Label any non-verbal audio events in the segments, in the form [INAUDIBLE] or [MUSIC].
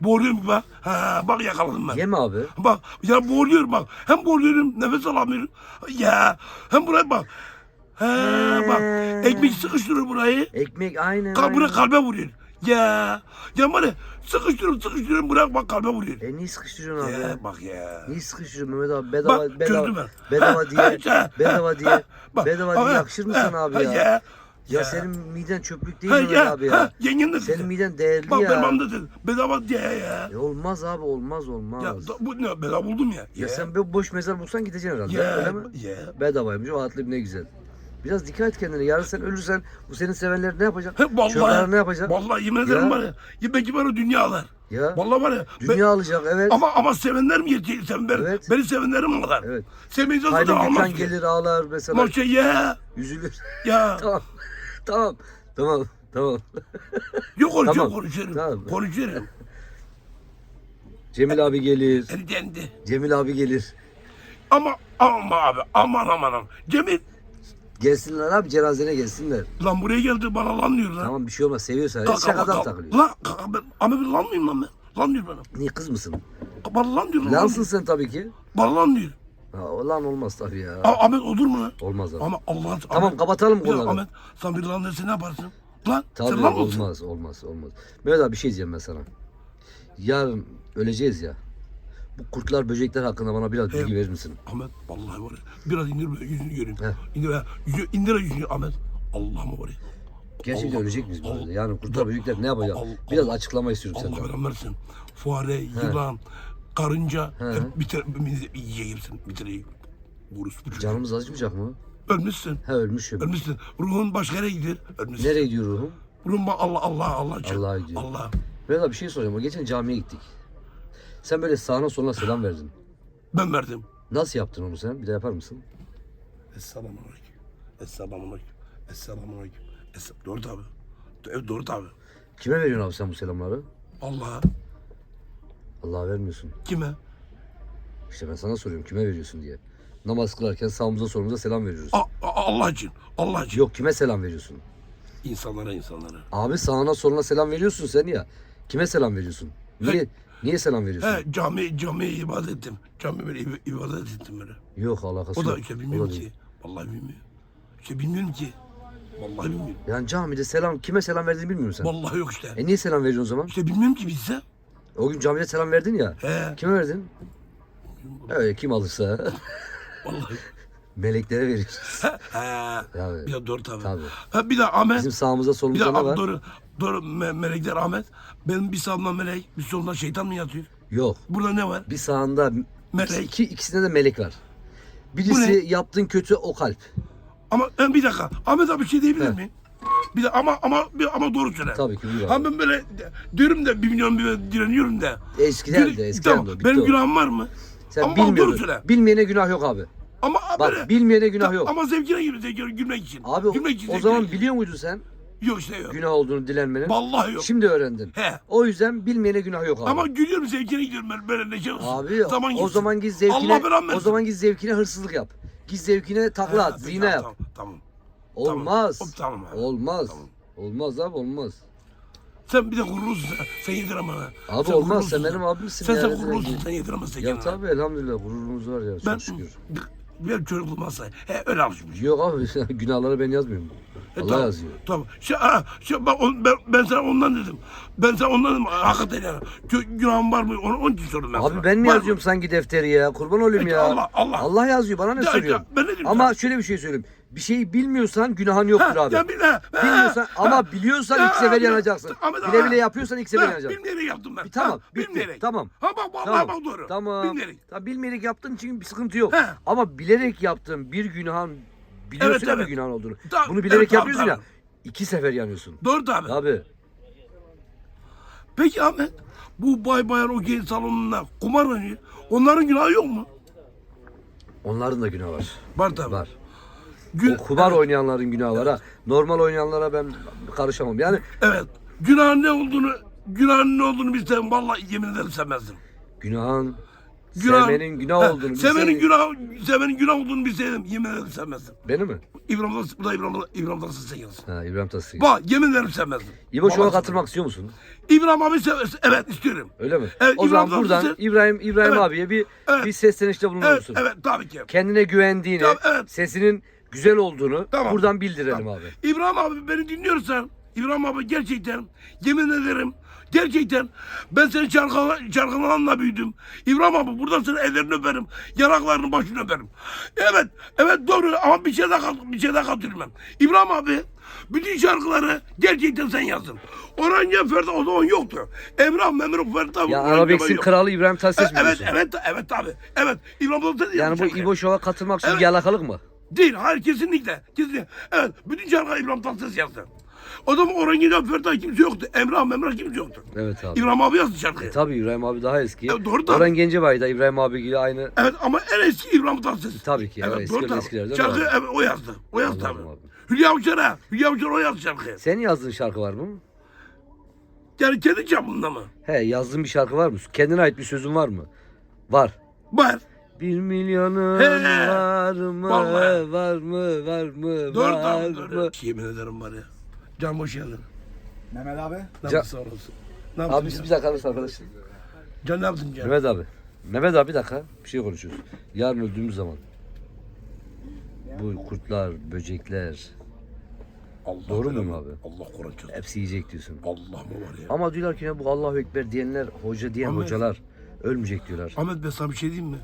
Boğuluyorum bak. Ha, bak yakaladım ben. Yeme abi. Bak ya boğuluyorum bak. Hem boğuluyorum nefes alamıyorum. Ya hem buraya bak. He bak. Ekmek sıkıştırıyor burayı. Ekmek aynen. Kal buraya aynen. kalbe vuruyor. Ya. Ya ya sıkıştırıyorum sıkıştırıyorum bırak bak kalbe vuruyor. E niye sıkıştırıyorsun abi? Ya bak ya. Niye sıkıştırıyorsun Mehmet abi? Bedava, Bak, bedava, ben. bedava diye, Ha, bedava diye, bedava diye yakışır mı sana abi ha, ya? Ya. Ya senin miden çöplük değil Ha, ya, abi ha, ya. yengen de Senin dedi. miden değerli Bak ya. benim amca dedi. Bedava diye ya. E olmaz abi olmaz olmaz. Ya Ya, da- bu ne bedava buldum ya. sen bir boş mezar bulsan gideceksin herhalde ya, öyle mi? ya. Bedavaymış o atlayıp ne güzel. Biraz dikkat et kendine. Yarın sen ölürsen bu senin sevenler ne yapacak? He, vallahi, Çocuklar ne yapacak? Vallahi yemin ederim Ya. var ya. ya belki bana dünya alır. Ya Vallahi var ya. ben- dünya alacak evet. ama ama sevenler mi yetiyor? Sen ben, Evet. Beni sevenlerim alır. Evet. Sevmeyince zaten Haydi almaz ki. gelir ağlar mesela. Ama şey ya. Üzülür. Ya. [LAUGHS] tamam. Tamam. Tamam. Tamam. Yok konuşuyorum Tamam. konuşuyorum. Tamam. Konuşuyorum. Cemil abi gelir. Erdendi. Cemil abi gelir. Ama ama abi aman aman aman. Cemil Gelsinler abi cenazene gelsinler. lan buraya geldi bana lan diyor lan. Tamam bir şey olmaz seviyorsa. Kalk, Kalk, şakadan kalk, takılıyor. Lan kalk, ben, ama ben lan mıyım lan ben? Lan diyor bana. Niye kız mısın? Bana lan diyor lan. Lansın sen tabii ki. Bana lan diyor. Ha, lan olmaz tabii ya. A- Ahmet olur mu lan? Olmaz abi. Ama Allah'ın... Tamam, Ahmet- kapatalım Bir dakika, konuları. Ahmet sen bir lan derse ne yaparsın? Lan Tabii sen lan mı olsun? olmaz olmaz olmaz. Mehmet abi bir şey diyeceğim ben sana. Yarın öleceğiz ya. Bu kurtlar böcekler hakkında bana biraz bilgi Evet. verir misin? Ahmet vallahi var ya. Biraz indir böyle yüzünü göreyim. Heh. İndir, yüzü, indir yüzünü Ahmet. Allah'ım var ya. Gerçekten Allah- ölecek miyiz böyle? Allah- Yani kurtlar böcekler ne yapacak? Allah- Biraz açıklama istiyorum Allah senden. veren versin. Fare, yılan, karınca. He. Hep bitir, yiyeyim bitireyim. Vurus bu. Canımız acımayacak mı? Ölmüşsün. He ölmüşüm. Ölmüşsün. Ruhun başka yere gider. Ölmüşsün. Nereye gidiyor ruhum? Ruhun bak Allah Allah Allah. Allah'a gidiyor. Allah. Abi bir şey soracağım. Geçen camiye gittik. Sen böyle sağına soluna selam verdin. Ben verdim. Nasıl yaptın onu sen? Bir de yapar mısın? Esselamu aleyküm. Esselamu aleyküm. Esselamu aleyküm. Es doğru tabi. Evet doğru tabi. Kime veriyorsun abi sen bu selamları? Allah'a. Allah'a vermiyorsun. Kime? İşte ben sana soruyorum kime veriyorsun diye. Namaz kılarken sağımıza solumuza selam veriyoruz. A- A- Allah için. Allah için. Yok kime selam veriyorsun? İnsanlara insanlara. Abi sağına soluna selam veriyorsun sen ya. Kime selam veriyorsun? Niye niye selam veriyorsun? He cami camiye ibadet ettim. Cami böyle ib- ibadet ettim böyle. Yok alakası O da işte bilmiyorum ki. Vallahi bilmiyorum. İşte bilmiyorum ki. Vallahi bilmiyorum. Yani camide selam kime selam verdiğini bilmiyor musun sen? Vallahi yok işte. E niye selam veriyorsun o zaman? İşte bilmiyorum ki bizse. O gün camide selam verdin ya. He. Kime verdin? Öyle kim alırsa. Vallahi. [LAUGHS] Meleklere veriyorsun. He. Tabii. Bir de doğru tabi. Tabii. Ha, bir de Ahmet. Bizim Bir de solumuzda ne var? doğru. Doğru me- melekler Ahmet. Benim bir sağımda melek, bir solumda şeytan mı yatıyor? Yok. Burada ne var? Bir sağında Melek. iki, ikisinde de melek var. Birisi yaptığın kötü o kalp. Ama ben bir dakika. Ahmet abi bir şey diyebilir He. miyim? Bir de ama ama bir, ama doğru söyle. Tabii ki, buyur abi. Ha ben böyle diyorum da bir milyon bir direniyorum da. Eskiden Gül- de eskiden tamam, de o, bitti Benim o. günahım var mı? Sen ama, ama doğru bilmiyorsun. söyle. Bilmeyene günah yok abi. Ama Bak böyle, bilmeyene günah yok. ama zevkine gibi zevkine gülmek için. Abi o, gülmek için, o zevkine zaman için. biliyor muydun sen Yok işte yok. günah olduğunu dilenmenin? Vallahi yok. Şimdi öğrendin. He. O yüzden bilmeyene günah yok abi. Ama gülüyorum zevkine gidiyorum ben böyle neşe olsun. abi Zaman o gitsin. zaman git zevkine Allah belanı o versin. zaman git zevkine hırsızlık yap. Git zevkine takla Ha, at, peki, zina yap. Tamam, tamam. Olmaz. Tamam. Tamam abi. Olmaz. Tamam. Olmaz abi olmaz. Sen bir de gururlusun sen. Sen yedirem bana. Abi Sen olmaz, sen benim abimsin sen, ya. Sen gururlusun sen yediremezsin Ya tabii elhamdülillah gururumuz var ya çok Ben, şükür. ben çocukluğum olsa he, öyle alışmış. Yok abi [LAUGHS] günahları ben yazmıyorum. E, Allah tamam, yazıyor. Tamam. Şey, ha, şey, bak, on- ben, ben sana ondan dedim. Ben sana ondan dedim. Hakikaten yani. Gü- Günahım var mı? Onu, onun için sordum ben sana. Abi ben mi Var mı? yazıyorum sanki defteri ya? Kurban olayım Peki, ya. Allah, Allah. yazıyor bana ne Ya, söylüyorsun? ya, ben ne Ama sana? şöyle bir şey söyleyeyim. Bir şeyi bilmiyorsan günahın yoktur Ha, abi. ya bir ha, Bilmiyorsan ha, ama biliyorsan ha, ilk sefer ha, yanacaksın. Abi, Bile ha. bile yapıyorsan ilk sefer Ha, yanacaksın. Bilmeyerek yaptım ben. Bir tamam, Ha, bitti. Bilmeyerek. Tamam. Ha bak vallahi Tamam. bak doğru. Tamam. Bilmeyerek. Tamam, bilmeyerek yaptığın için bir sıkıntı yok. He. Ama bilerek yaptığın bir günahın biliyorsun Evet, ya bir evet. günahın olduğunu. Tamam, Bunu bilerek evet, tamam, yapıyorsun ya. tamam. iki sefer yanıyorsun. Doğru tabii. Abi. Peki Ahmet. Bu bay bayan o genç salonunda kumar oynuyor. Onların günahı yok mu? Onların da günahı var. Var tabii. Var. Gün, O kumar evet, oynayanların var ha. Normal oynayanlara ben karışamam. Yani evet. Günahın ne olduğunu, günahın ne olduğunu bilsem vallahi yemin ederim sevmezdim. günahın Sevmenin günah He, olduğunu Sevmenin bilseydin. günah, sevmenin günah olduğunu bilseydim yemin ederim sevmezdim. Beni mi? İbrahim Tatlıses, bu da İbrahim, İbrahim Tatlıses yazsın. Ha İbrahim Tatlıses. Bak yemin ederim sevmezdim. İbo Vallahi katılmak istiyor musun? İbrahim abi sev, evet istiyorum. Öyle mi? Evet, o zaman İbrahim buradan Tatlıses- İbrahim İbrahim Evet. abiye bir Evet. bir seslenişte bulunur Evet, musun? evet tabii ki. Kendine güvendiğini, Tamam, evet. sesinin güzel olduğunu Tamam. buradan bildirelim abi. İbrahim abi beni dinliyorsan, İbrahim abi gerçekten yemin ederim gerçekten ben senin şarkılar, şarkılarınla büyüdüm. İbrahim abi buradan senin ellerini öperim, yanaklarını başını öperim. Evet, evet doğru ama bir şey daha, kat- bir şey daha katıyorum ben. İbrahim abi bütün şarkıları gerçekten sen yazdın. Orhan Ferdi o zaman yoktu. Emrah Memruf Ferdi abi. Ya yok. kralı İbrahim Tatlıses mi Evet, diyorsun? evet, evet abi. Evet, İbrahim Tatlıses Yani bu şarkıyı. İbo Show'a katılmak için Evet. yalakalık mı? Değil, hayır kesinlikle. Kesinlikle. Evet, bütün şarkı İbrahim Tatlıses yazdı. O zaman Orhan Gencebay Ferdi kimse yoktu. Emrah Memrah kimse yoktu. Evet abi. İbrahim abi yazdı şarkıyı. Tabii İbrahim abi daha eski. Evet, doğru tabii. Orhan Gencebay da İbrahim abi gibi aynı. Evet ama en eski İbrahim Tatlıses. Tabii ki, evet, eskiler- tabii. eskilerden Şarkı var. evet, o yazdı. O yazdı abi. Hülya Avşar'a. Hülya Avşar o yazdı şarkıyı. Senin yazdığın şarkı var mı? Yani kendi çapında mı? He yazdığın bir şarkı var mı? Kendine ait bir sözün var mı? Var. Var. Bir milyonun He. var mı? Vallahi. Var mı? Var mı? Doğru var tabii mı? doğru. Yemin ederim var ya. Can hoş geldin. Mehmet abi. Ne Can- yaptın sağ olasın. Ne yaptın Abi Can? bir dakika mısın arkadaşlar? Can ne yaptın Can? Mehmet abi. Mehmet abi bir dakika. Bir şey konuşuyoruz. Yarın öldüğümüz zaman. Bu kurtlar, böcekler Allah Doğru belanı- abi? Allah Kur'an çözsün. hepsi yiyecek diyorsun. Allah mı var ya? Ama diyorlar ki ya bu Allahu Ekber diyenler, hoca diyen Ama- hocalar ölmeyecek diyorlar. Ahmet ben sana bir şey diyeyim mi?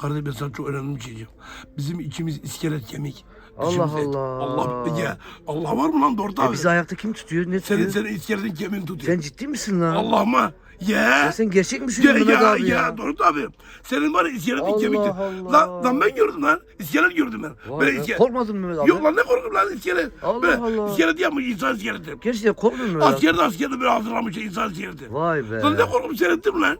Kardeş ben sana çok önemli bir şey diyeceğim. Bizim içimiz iskelet kemik. Allah et. Allah. Allah ya Allah var mı lan doğru E abi? bizi ayakta kim tutuyor? Ne senin tutuyor? senin iskeletin kemiğini tutuyor. Sen ciddi misin lan? Allah mı? Ya. Ya sen gerçek misin Ya, Mehmet ya, abi ya? ya, doğru abi. Senin var ya iskeletin Allah kemikti. Allah. Lan, lan ben gördüm lan. İskelet gördüm ben. Vay be, iskelet. Korkmadın mı Mehmet abi? Yok lan ne korkum lan iskelet. Allah Böyle Allah. iskelet yapmış insan iskeleti. Gerçekten korkmadın mı? Askerde askerde böyle hazırlamış insan iskeleti. Vay be. Lan ne korkum seyrettim lan.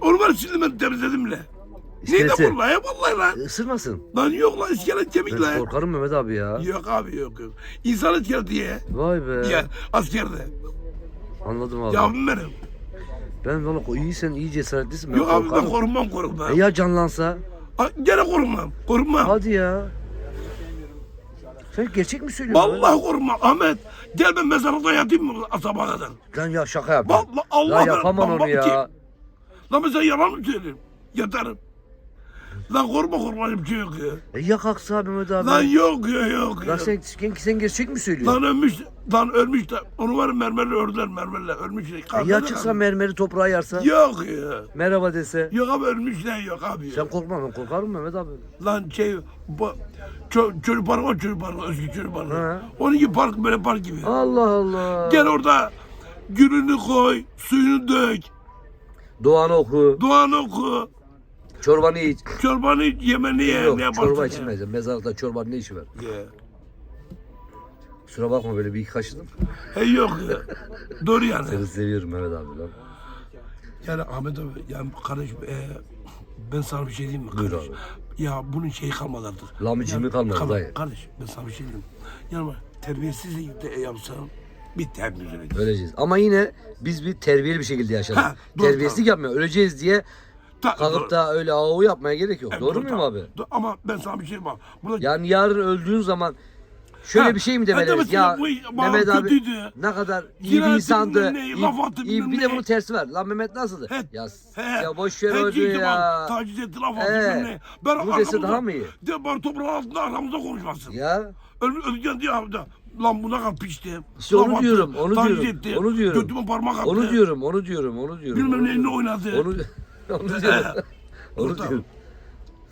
Onu var şimdi ben temizledim bile. Neydi İskeleti. korkma ya vallahi lan. Isırmasın. Lan yok lan iskelet kemik Ben lan. korkarım Mehmet abi ya. Yok abi yok yok. İnsan iskeleti ye. Vay be. Ya askerde. Anladım abi. Yavrum benim. Ben valla iyisen iyi cesaretlisin. Ben Yok abi ben korkarım. korunmam korunmam. E ya canlansa? Ha, Gene korunmam. Korunmam. Hadi ya. Sen gerçek mi söylüyorsun? Vallahi korunmam. Ahmet gel ben mezarlıkta yatayım mı sabaha kadar? Lan ya şaka yap. Vallahi Allah Ya yapamam ben- onu ya. ki- Lan ben sana yalan mı söyleyeyim? Yatarım. Lan korkma korkma bir şey yok ya. E ya kalksa abi Mehmet abi. Lan yok ya yok ya. Lan sen, sen, sen gerçek mi söylüyorsun? Lan ölmüş, lan ölmüş de onu var ya mermerle ördüler mermerle ölmüş. E Kalkmadı ya abi. çıksa mermeri toprağa yarsa? Yok ya. Merhaba dese? Yok abi ölmüşler yok abi ya. Sen korkma ben korkarım Mehmet abi. Lan şey bu çö, çocuk parkı var çocuk parkı özgür çocuk parkı. Ha. Onun gibi park böyle park gibi. Allah Allah. Gel orada gülünü koy, suyunu dök, Duanı oku, duanı oku, çorbanı iç. çorbanı iç, yemeni ye, Yok ne yaparsın çorba ya. içilmez. Mezarlıkta çorbanın ne işi var? Ya. Kusura bakma böyle bir iki kaşıdım. He yok ya. Doğru yani. Seni seviyorum Mehmet abi lan. Yani Ahmet abi, yani kardeşim e, ben sana bir şey diyeyim mi? Buyur kardeş? Ya bunun şeyi kalmadı artık. Lamıcımı Yani kalmadı kal- dayı. Kardeş ben sana bir şey diyeyim. Yani bak, terbiyesizlik de yapsam bitti hepimiz öleceğiz. Öleceğiz. Ama yine biz bir terbiyeli bir şekilde yaşadık. Ha, Terbiyesizlik yapmıyor. Öleceğiz diye Ta- kalkıp da öyle avu yapmaya gerek yok. Evet, Doğru muyum abi? Do- Ama ben sana bir şey bak. Burada Yani yarın öldüğün zaman şöyle Ha, bir şey mi demeliyiz? demesin Ya bana Mehmet abi kötüydü. ne kadar iyi bir Cinayeti insandı. bilmem ne, iyi- laf attı iyi- bilmem bir de ne. bunun tersi var. Lan Mehmet nasıldı? He, ya, he, ya boş ver he, öldü ya. bak, Taciz etti laf He. ne. Ben Bu dese arkamızda- daha mı iyi? De bari toprağın altında aramızda konuşmasın. Ya Öl, öleceksin diye abi de. Lan bu ne kadar pişti. İşte onu diyorum, onu taciz diyorum, onu diyorum. Götüme parmak attı. onu diyorum, onu diyorum, onu diyorum. Bilmem onu diyorum. oynadı. Onu, onu diyorum. onu [LAUGHS] diyorum.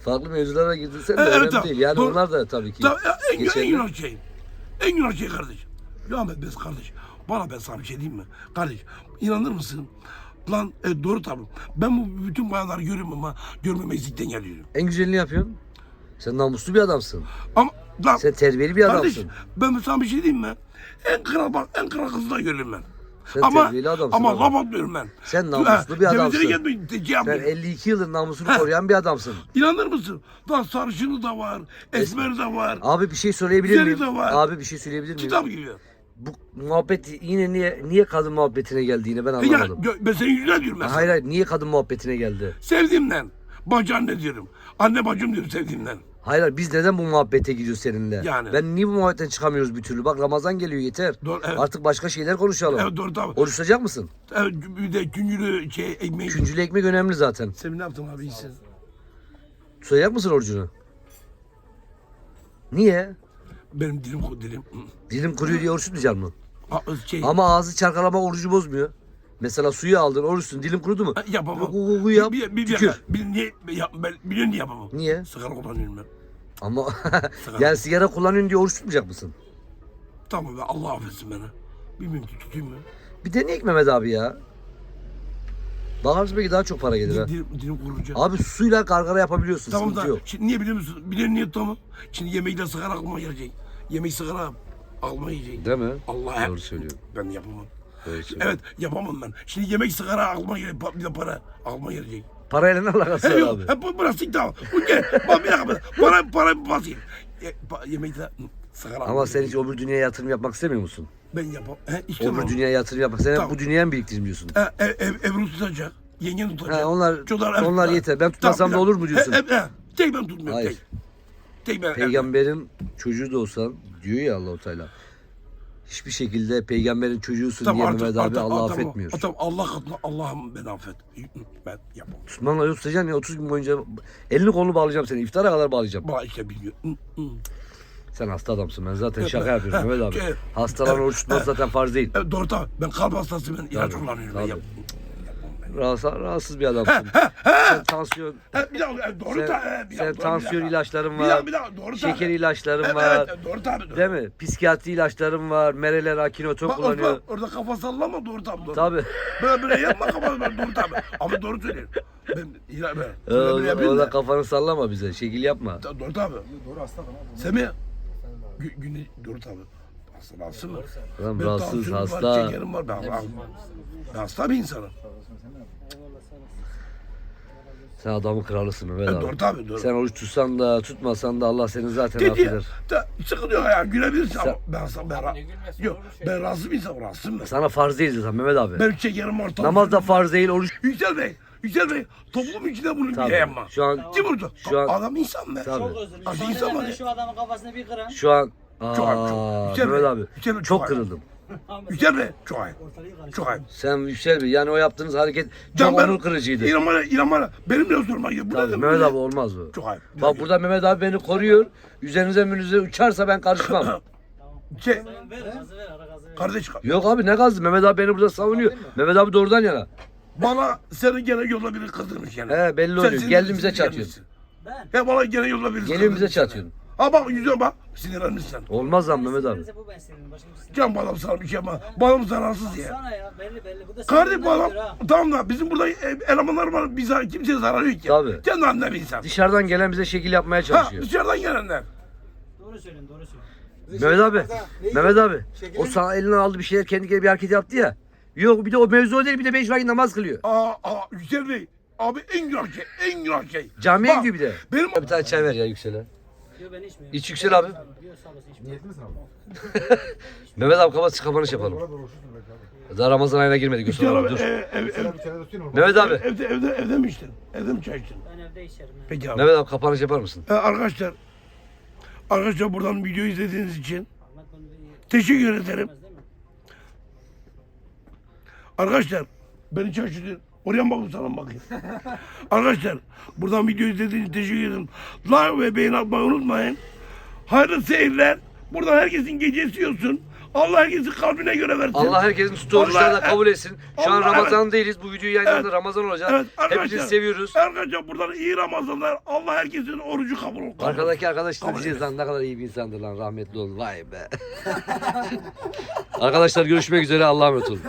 Farklı mevzulara girdiysen de Evet, önemli tamam. değil. Yani Doğru. onlar da tabii ki Ya, ya, en, en geçerli. günah şey. En günah şey kardeş. Ya Ahmet ben kardeş. Bana ben sana bir şey diyeyim mi? Kardeş inanır mısın? Lan e, doğru tabii. Ben bu bütün bayanları görüyorum ama görmemezlikten geliyorum. En güzelini yapıyorsun. Sen namuslu bir adamsın. Ama lan Sen terbiyeli bir kardeş adamsın. ben sana bir şey diyeyim mi? En kral bak en kral kızı da görüyorum ben. Sen ama terbiyeli adamsın ama abi. laf atmıyorum ben. Sen namuslu bir adamsın. şey Sen yapmayın. 52 yıldır namusunu koruyan bir adamsın. İnanır mısın? Lan sarışını da var, esmeri de var. Abi bir şey söyleyebilir miyim? de var. Abi bir şey söyleyebilir miyim? Kitap gibi. Bu muhabbet yine niye niye kadın muhabbetine geldi yine ben ya, anlamadım. gö- ben senin yüzüne diyorum sana. Hayır hayır niye kadın muhabbetine geldi? Sevdiğimden. Bacı anne diyorum. Anne bacım diyorum sevdiğimden. Hayır hayır, biz neden bu muhabbete gidiyoruz seninle? Yani. Ben niye bu muhabbetten çıkamıyoruz bir türlü? Bak Ramazan geliyor yeter. Doğru, evet. Artık başka şeyler konuşalım. Evet doğru tabii. Oruç tutacak mısın? Evet, bir de küncülü şey ekmeği. Küncülü ekmek önemli zaten. Sen ne yaptın abi iyisin? Tutacak mısın orucunu? Niye? Benim dilim dilim. Dilim kuruyor diye oruç tutmayacak mı? Aa, Şey, Ama ağzı çalkalamak orucu bozmuyor. Mesela suyu aldın oruçsun dilin kurudu mu? yapamam. Hu hu hu yap, Bir, bir, tükür. bir, niye, yap, ben biliyorum niye yapamam. Niye? Sigara kullanıyorum ben. Ama [LAUGHS] yani sigara kullanıyorsun diye oruç tutmayacak mısın? Tamam be Allah affetsin beni. Bilmiyorum ki tutayım mı? Bir deneyek Mehmet abi ya. Bakarız belki daha çok para gelir ha. Dilim, dilim kurunca. Abi suyla gargara yapabiliyorsun. Tamam sıkıntı da yok. şimdi niye biliyor musun? Biliyorum niye tamam. Şimdi yemekle sigara aklıma gelecek. Yemek sigara yiyecek. Değil mi? Allah Doğru söylüyor. Ben yapamam. Söylüyor. Evet yapamam ben. Şimdi yemek sigara aklıma gelecek. Bir de para aklıma gelecek. Parayla ne alakası He var abi? Hep bu burası tamam. Bu gel. Bak bir dakika. Para para basayım. Ye, pa, yemekle hı, sigara Ama sen hiç öbür dünyaya yatırım yapmak istemiyor musun? Ben yapamam. He işte Öbür dünyaya yatırım yapmak. Sen Tamam. bu dünyaya mı biriktireyim diyorsun? He, ev, ev, Ebru tutacak. Yengen tutacak. Ha, onlar Çocuklar- onlar yeter. Ben Tamam, tutmasam bir da olur mu diyorsun? He, he, he. Tek ben tutmuyorum. Hayır. Tek. Tek ben. Peygamberin çocuğu da olsan diyor ya Allah-u Teala. Hiçbir şekilde peygamberin çocuğusun diye Mehmet abi Allah affetmiyor. Tamam Allah Allah'ım ben affet. Ben yapamam. Tutmanla yok tutacaksın ya 30 gün boyunca elini kolunu bağlayacağım seni. İftara kadar bağlayacağım. Bana işte biliyor. Hı, hı. Sen hasta adamsın ben zaten şaka yapıyorum Mehmet abi. Hastalar oruç tutması zaten farz değil. Doğru tabii. Ben kalp hastası ben ilaç kullanıyorum. Ben Rahatsız, rahatsız bir adamsın. sen tansiyon, He, bir dakika e, doğru sen, he, bir sen doğru, bir tansiyon ilaçların Bir var. dakika, bir dakika, doğru. Şeker ilaçların Evet, var. Evet, doğru tabii. Doğru. Değil mi? Psikiyatri ilaçların var. Mereler, akinoton Bak kullanıyor. orada, orada kafa sallama doğru tabii. Doğru. Tabii. Böyle böyle yapma kafanı ben doğru tabii. Ama doğru söylüyorum. Ben ben. Ee, yapıyorum Orada da. kafanı sallama bize. Şekil yapma. Ta- Doğru tabii. Doğru hasta tamam. Semih. Gü günü doğru tabii. Hasta hasta mı? Ben rahatsız, tansiyonum hasta. Var, şekerim var. Ben, ben, ben hasta bir insanım. Sen adamın kralısın Mehmet Ben abi. doğru tabii doğru. Sen oruç tutsan da tutmasan da Allah seni zaten Dedi, affeder. da, sıkıntı yok ya gülebilirsin Sen- ama ben hasta ben, ra- Ne gülmesi yok, şey. ben rahatsız bir insanım rahatsızım ben. Sana farz değil zaten Mehmet abi. Ben şekerim var. Namaz da farz değil, oruç Yüksel Bey, Yüksel Bey toplum içinde bunu Tabii. bile yapma. Şu an Kim vurdu? Şu an- Adam insan be. Tabii. Çok özür dilerim. Acı Şu anda insan ben var ya. şu adamın kafasını bir kıran. şu an Çok çok. Aa, Mehmet Bey, abi Yüksel Bey, çok çok ayıp. kırıldım. Yüksel Bey çok ayıp. Çok ayıp. Sen Yüksel Bey yani o yaptığınız hareket Can çok ben- onur kırıcıydı. İnan bana, inan bana. Benim de sorma. Bu ne Tabii Mehmet abi olmaz bu. Çok ayıp. Bak burada Mehmet abi beni koruyor. Üzerinize münüze uçarsa ben karışmam. [LAUGHS] Şey, Ver gazı ver ara gazı ver. kardeş Yok abi ne gazı Mehmet abi beni burada savunuyor. Mehmet abi doğrudan yana. bana seni gene yolla biri kızdırmış yani. He belli oluyor. sinirli- Geldin bize sinirli çatıyorsun. Ben. Ya bana gene yolla biri Geliyor bize çatıyorsun. Ha bak yüzüne bak. Sinirlenmişsin. Olmaz lan Mehmet abi. Bu ben sinirim. Başka bir Can bir şey yapma. Bana zararsız ya. Sana ya belli belli. Bu da Kardeş senin ha. tamam da bizim burada e, elemanlar var. Bize kimseye zarar yok ya. Tabii. Kendi haline bir insan. Dışarıdan gelen bize şekil yapmaya Ha çalışıyor. dışarıdan gelenler. Doğru söylüyorsun doğru söylüyorsun. Mehmet abi. Mehmet abi. O sana eline aldı bir şeyler kendi kendine bir hareket yaptı ya. Yok bir de o mevzu o değil bir de beş vakit namaz kılıyor. Aa, aa Yüksel Bey. Abi en günah şey. En günah şey. Camiye Bak, gidiyor bir de. Benim Bir tane çay ver ya Yüksel'e. Yok ben içmiyorum. İç Yüksel abi. Yok sağ olasın içmiyorum. Niyetli misin abi? [LAUGHS] Mehmet abi kapat kapanış yapalım. Orada oruçlusun belki abi. Daha Ramazan ayına girmedik. Yüksel abi dur. ev, ev, Sen bir? Mehmet abi. evde, evde, evde mi içtin? Evde mi çay içtin? Ben evde içerim. Peki abi. Mehmet abi kapanış yapar mısın? E, arkadaşlar. Arkadaşlar buradan video izlediğiniz için Ahmet bunu bir- teşekkür ederim. Bilmez değil mi? Arkadaşlar beni şaşırtın. Oraya mı bakın sana mı bakayım? [LAUGHS] Arkadaşlar buradan video izlediğiniz için teşekkür ederim. Like ve beğeni atmayı unutmayın. Hayırlı seyirler. Buradan herkesin gecesi olsun. Allah herkesin kalbine göre versin. Allah herkesin tuttuğu oruçları da kabul etsin. Şu an Allah- Ramazan değiliz. Bu videoyu yayınladığında Evet. Ramazan olacak. Evet arkadaşlar. Hepinizi seviyoruz. Arkadaşlar buradan iyi Ramazanlar. Allah herkesin orucu kabul olsun. Arkadaki arkadaşlar Kabul diyeceğiz lan ne kadar iyi bir insandır lan rahmetli ol. Vay be. [LAUGHS] Arkadaşlar görüşmek üzere Allah'a emanet olun.